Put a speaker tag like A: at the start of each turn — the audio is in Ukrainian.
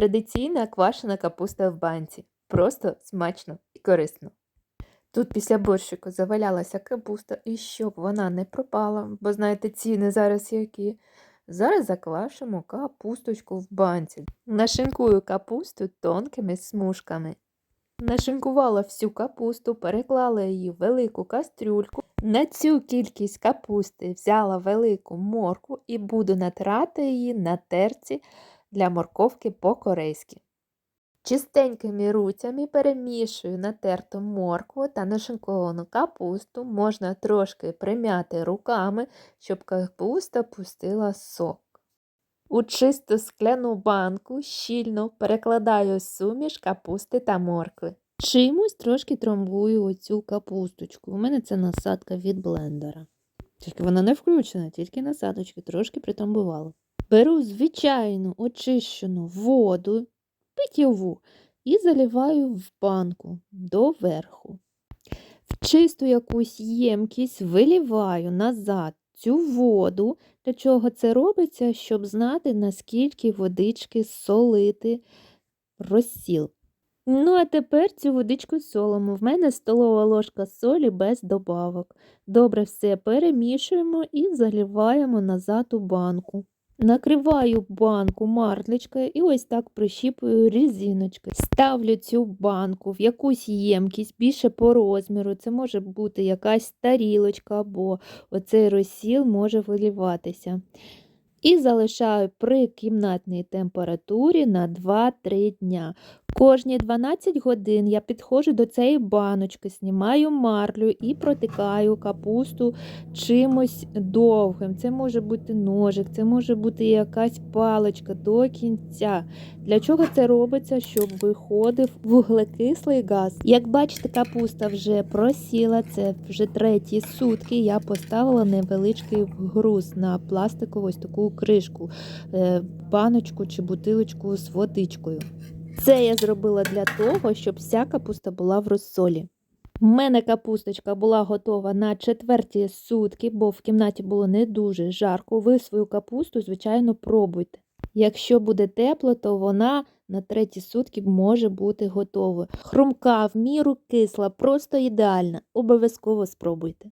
A: Традиційна квашена капуста в банці. Просто смачно і корисно. Тут після борщику завалялася капуста, і щоб вона не пропала, бо знаєте, ціни зараз які. Зараз заквашимо капусточку в банці. Нашинкую капусту тонкими смужками. Нашинкувала всю капусту, переклала її в велику кастрюльку. На цю кількість капусти взяла велику морку і буду натирати її на терці для морковки по-корейськи. Чистенькими руцями перемішую натерту моркву та нашинковану капусту. Можна трошки прим'яти руками, щоб капуста пустила сок. У чисту скляну банку щільно перекладаю суміш капусти та моркви. Чимось трошки тромбую оцю капусточку. У мене це насадка від блендера. Тільки вона не включена, тільки насадочки трошки притрамбувала. Беру звичайну очищену воду, питьову, і заливаю в банку доверху. В чисту якусь ємкість виліваю назад цю воду. Для чого це робиться? Щоб знати, наскільки водички солити розсіл. Ну, а тепер цю водичку солимо. В мене столова ложка солі без добавок. Добре все перемішуємо і заливаємо назад у банку. Накриваю банку мартличкою і ось так прищіпую різиночки. Ставлю цю банку в якусь ємкість більше по розміру. Це може бути якась тарілочка або оцей розсіл може виліватися. І залишаю при кімнатній температурі на 2-3 дня. Кожні 12 годин я підходжу до цієї баночки, знімаю марлю і протикаю капусту чимось довгим. Це може бути ножик, це може бути якась паличка до кінця. Для чого це робиться? Щоб виходив вуглекислий газ. Як бачите, капуста вже просіла, це вже треті сутки. Я поставила невеличкий груз на пластикову ось таку кришку, е, баночку чи бутилочку з водичкою. Це я зробила для того, щоб вся капуста була в розсолі. У мене капусточка була готова на четверті сутки, бо в кімнаті було не дуже жарко. Ви свою капусту, звичайно, пробуйте. Якщо буде тепло, то вона на треті сутки може бути готова. Хрумка, в міру кисла, просто ідеальна. Обов'язково спробуйте.